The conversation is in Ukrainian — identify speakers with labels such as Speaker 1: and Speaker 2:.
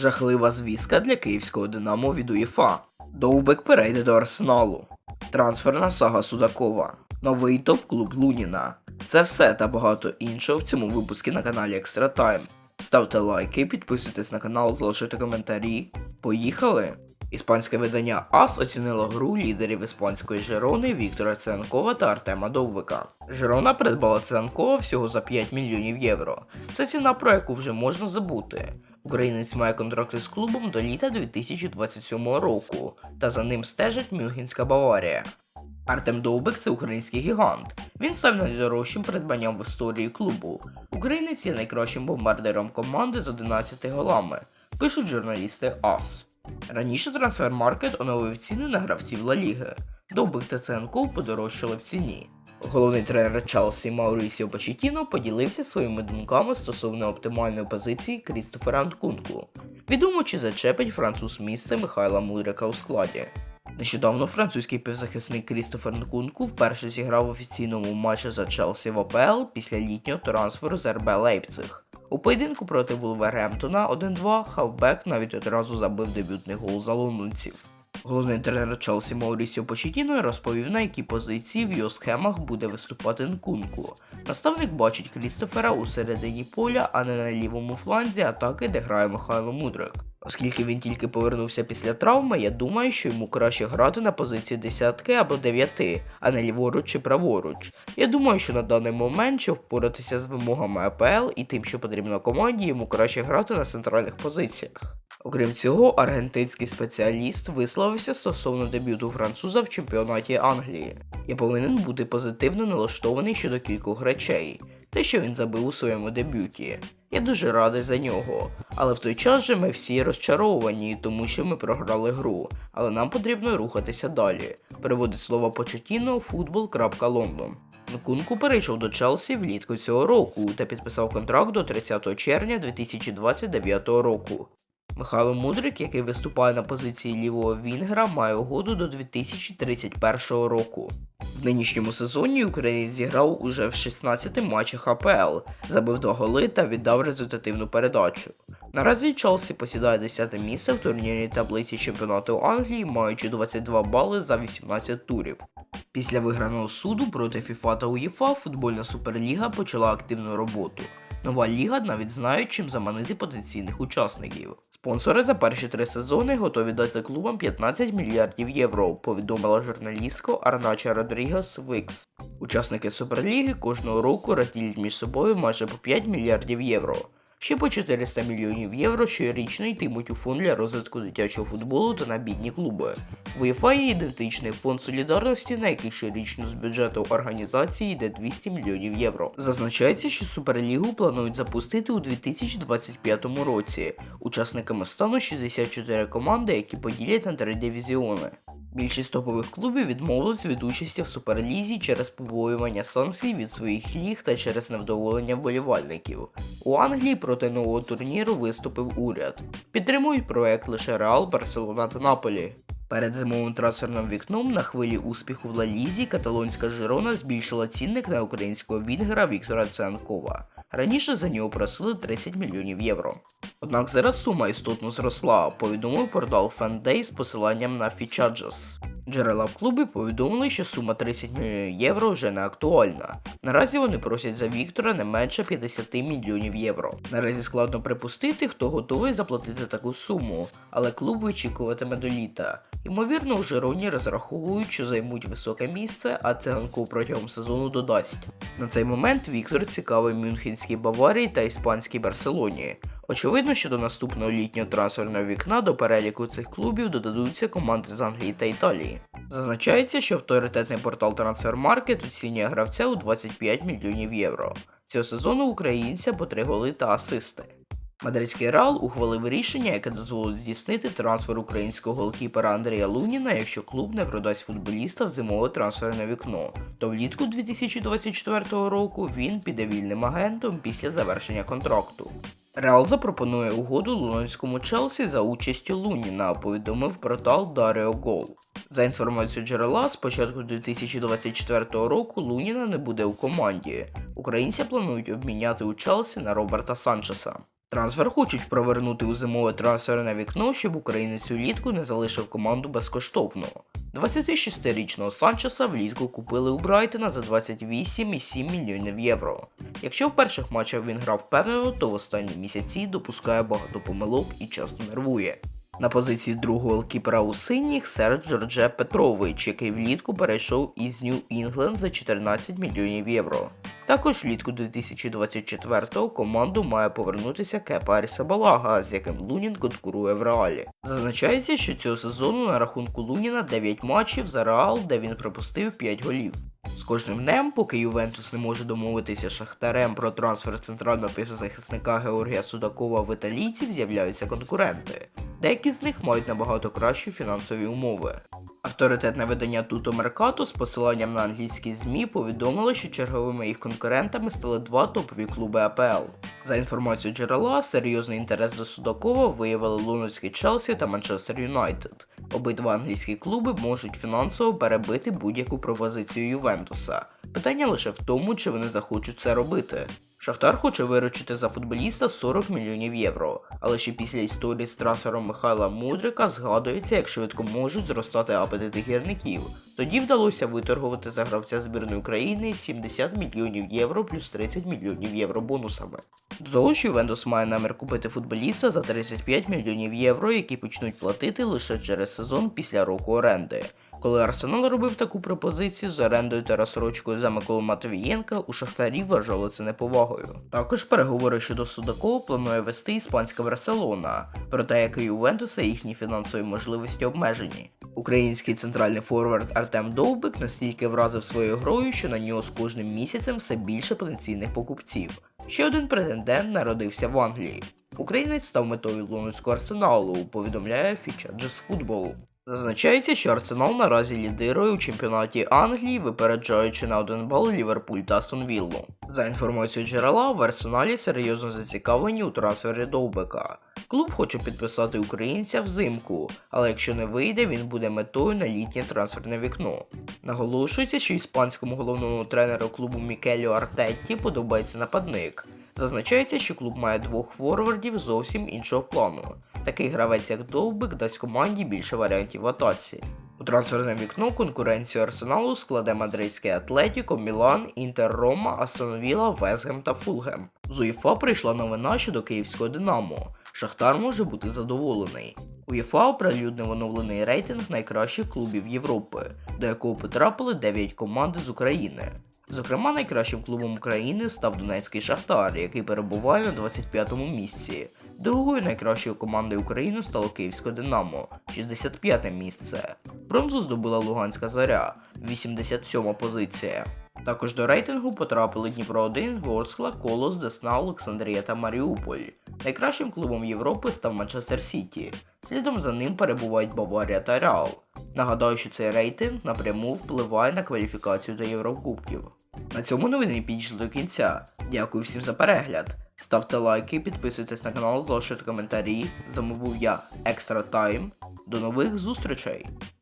Speaker 1: Жахлива звістка для київського Динамо від УЄФА. Довбек перейде до Арсеналу. Трансферна сага Судакова. Новий топ-клуб Луніна. Це все та багато іншого в цьому випуску на каналі Extra Time. Ставте лайки, підписуйтесь на канал, залишайте коментарі. Поїхали! Іспанське видання АС оцінило гру лідерів іспанської Жерони Віктора Ценкова та Артема Довбика. Жерона придбала Ценкова всього за 5 мільйонів євро. Це ціна, про яку вже можна забути. Українець має контракт із клубом до літа 2027 року, та за ним стежить Мюнхенська Баварія. Артем Довбик це український гігант. Він став найдорожчим придбанням в історії клубу. Українець є найкращим бомбардиром команди з 11 голами, пишуть журналісти АС. Раніше трансфермаркет оновив ціни на гравців Ла Ліги. Довбик та Ценков подорожчали в ціні. Головний тренер Челсі Маурісіо Почетіно поділився своїми думками стосовно оптимальної позиції Крістофера Анкунку. Відомо, чи зачепить француз місце Михайла Мудрика у складі. Нещодавно французький півзахисник Крістофер Нкунку вперше зіграв в офіційному матчі за Челсі в ОПЛ після літнього трансферу з РБ Лейпциг. У поєдинку проти Вулвергемптона 1-2 хавбек навіть одразу забив дебютний гол за лондонців. Головний тренер Челсі Маурісіо Почетіно розповів, на якій позиції в його схемах буде виступати Нкунку. Наставник бачить Крістофера у середині поля, а не на лівому фланзі атаки, де грає Михайло Мудрик. Оскільки він тільки повернувся після травми, я думаю, що йому краще грати на позиції десятки або дев'яти, а не ліворуч чи праворуч. Я думаю, що на даний момент, щоб впоратися з вимогами АПЛ і тим, що потрібно команді, йому краще грати на центральних позиціях. Окрім цього, аргентинський спеціаліст висловився стосовно дебюту француза в чемпіонаті Англії. Я повинен бути позитивно налаштований щодо кількох речей. Те, що він забив у своєму дебюті. Я дуже радий за нього. Але в той час же ми всі розчаровані, тому що ми програли гру. Але нам потрібно рухатися далі. Переводить слова Почетіно футбол.лондон. Нкунку перейшов до Челсі влітку цього року та підписав контракт до 30 червня 2029 року. Михайло Мудрик, який виступає на позиції лівого Вінгера, має угоду до 2031 року. В нинішньому сезоні українець зіграв уже в 16 матчах АПЛ, забив два голи та віддав результативну передачу. Наразі Челсі посідає 10 місце в турнірній таблиці чемпіонату Англії, маючи 22 бали за 18 турів. Після виграного суду проти FIFA та УЄФА футбольна суперліга почала активну роботу. Нова ліга навіть знає, чим заманити потенційних учасників. Спонсори за перші три сезони готові дати клубам 15 мільярдів євро, повідомила журналістка Арнача Родрігас Викс. Учасники Суперліги кожного року розділять між собою майже по 5 мільярдів євро. Ще по 400 мільйонів євро щорічно йтимуть у фонд для розвитку дитячого футболу та на бідні клуби. В УЄФА є ідентичний фонд солідарності, на який щорічно з бюджету організації йде 200 мільйонів євро. Зазначається, що Суперлігу планують запустити у 2025 році. Учасниками стануть 64 команди, які поділять на три дивізіони. Більшість топових клубів відмовились від участі в суперлізі через побоювання санкцій від своїх ліг та через невдоволення вболівальників. У Англії проти нового турніру виступив уряд. Підтримують проект лише Реал, Барселона та Наполі. Перед зимовим трансферним вікном на хвилі успіху в Лалізі каталонська Жирона збільшила цінник на українського вінгера Віктора Ценкова. Раніше за нього просили 30 мільйонів євро. Однак зараз сума істотно зросла, повідомив портал FanDay з посиланням на Фічаджас. Джерела в клубі повідомили, що сума 30 мільйонів євро вже не актуальна. Наразі вони просять за Віктора не менше 50 мільйонів євро. Наразі складно припустити, хто готовий заплатити таку суму, але клуб вичікуватиме до літа. Ймовірно, у Жироні розраховують, що займуть високе місце, а циганков протягом сезону додасть. На цей момент Віктор цікавий Мюнхенській Баварії та іспанській Барселоні. Очевидно, що до наступного літнього трансферного вікна до переліку цих клубів додадуться команди з Англії та Італії. Зазначається, що авторитетний портал Transfermarkt оцінює гравця у 25 мільйонів євро. Цього сезону українця по 3 голи та асисти. Мадридський Реал ухвалив рішення, яке дозволить здійснити трансфер українського голкіпера Андрія Луніна, якщо клуб не продасть футболіста в зимове трансферне вікно. То влітку 2024 року він піде вільним агентом після завершення контракту. Реал запропонує угоду лондонському Челсі за участю Луніна, повідомив портал Dario Гол. За інформацією джерела, з початку 2024 року Луніна не буде у команді. Українці планують обміняти у Челсі на Роберта Санчеса. Трансфер хочуть провернути у зимове трансферне вікно, щоб українець улітку не залишив команду безкоштовно. 26-річного Санчеса влітку купили у Брайтона за 28,7 мільйонів євро. Якщо в перших матчах він грав впевнено, то в останні місяці допускає багато помилок і часто нервує. На позиції другого голкіпера у синіх Серж Джордже Петрович, який влітку перейшов із Нью Інгленд за 14 мільйонів євро. Також влітку 2024-го команду має повернутися Кепа Арісабалага, з яким Лунін конкурує в Реалі. Зазначається, що цього сезону на рахунку Луніна 9 матчів за Реал, де він пропустив 5 голів. З кожним днем, поки Ювентус не може домовитися Шахтарем про трансфер центрального півзахисника Георгія Судакова в італійців, з'являються конкуренти. Деякі з них мають набагато кращі фінансові умови. Авторитетне видання Туто Меркато з посиланням на англійські ЗМІ повідомило, що черговими їх конкурентами стали два топові клуби АПЛ. За інформацією джерела, серйозний інтерес до Судакова виявили Лунецький Челсі та Манчестер Юнайтед. Обидва англійські клуби можуть фінансово перебити будь-яку пропозицію Ювентуса. Питання лише в тому, чи вони захочуть це робити. Шахтар хоче виручити за футболіста 40 мільйонів євро, але ще після історії з трансфером Михайла Мудрика згадується, як швидко можуть зростати апетити гірників. Тоді вдалося виторгувати за гравця збірної України 70 мільйонів євро плюс 30 мільйонів євро бонусами. До того ж, Ювентус має намір купити футболіста за 35 мільйонів євро, які почнуть платити лише через сезон після року оренди. Коли Арсенал робив таку пропозицію з орендою та розсрочкою за Миколу Матвієнка, у Шахтарі вважали це неповагою. Також переговори щодо Судакова планує вести іспанська Барселона, проте як і Ювентуса їхні фінансові можливості обмежені. Український центральний форвард Артем Довбик настільки вразив своєю грою, що на нього з кожним місяцем все більше потенційних покупців. Ще один претендент народився в Англії. Українець став метою лондонського арсеналу, повідомляє Feature Football. Зазначається, що Арсенал наразі лідирує у чемпіонаті Англії, випереджаючи на один бал Ліверпуль та Астон Віллу. За інформацією джерела, в Арсеналі серйозно зацікавлені у трансфері Довбека. Клуб хоче підписати українця взимку, але якщо не вийде, він буде метою на літнє трансферне вікно. Наголошується, що іспанському головному тренеру клубу Мікеліо Артетті подобається нападник. Зазначається, що клуб має двох форвардів зовсім іншого плану. Такий гравець, як Довбик, дасть команді більше варіантів в атаці. У трансферне вікно конкуренцію Арсеналу складе мадридський Атлетіко, Мілан, Інтер Рома, Астон Вілла, Весгем та Фулгем. З УЄФА прийшла новина щодо київського Динамо. Шахтар може бути задоволений. УЄФА оприлюднив оновлений рейтинг найкращих клубів Європи, до якого потрапили 9 команд з України. Зокрема, найкращим клубом України став Донецький Шахтар, який перебуває на 25-му місці. Другою найкращою командою України стало Київське Динамо 65 місце. Бронзу здобула Луганська Заря 87-ма позиція. Також до рейтингу потрапили Дніпро 1, Ворскла, Колос, Десна, Олександрія та Маріуполь. Найкращим клубом Європи став Манчестер Сіті. Слідом за ним перебувають Баварія та Реал. Нагадаю, що цей рейтинг напряму впливає на кваліфікацію до Єврокубків. На цьому новини підійшли до кінця. Дякую всім за перегляд. Ставте лайки, підписуйтесь на канал, залишайте коментарі. З я, Екстра Тайм. До нових зустрічей!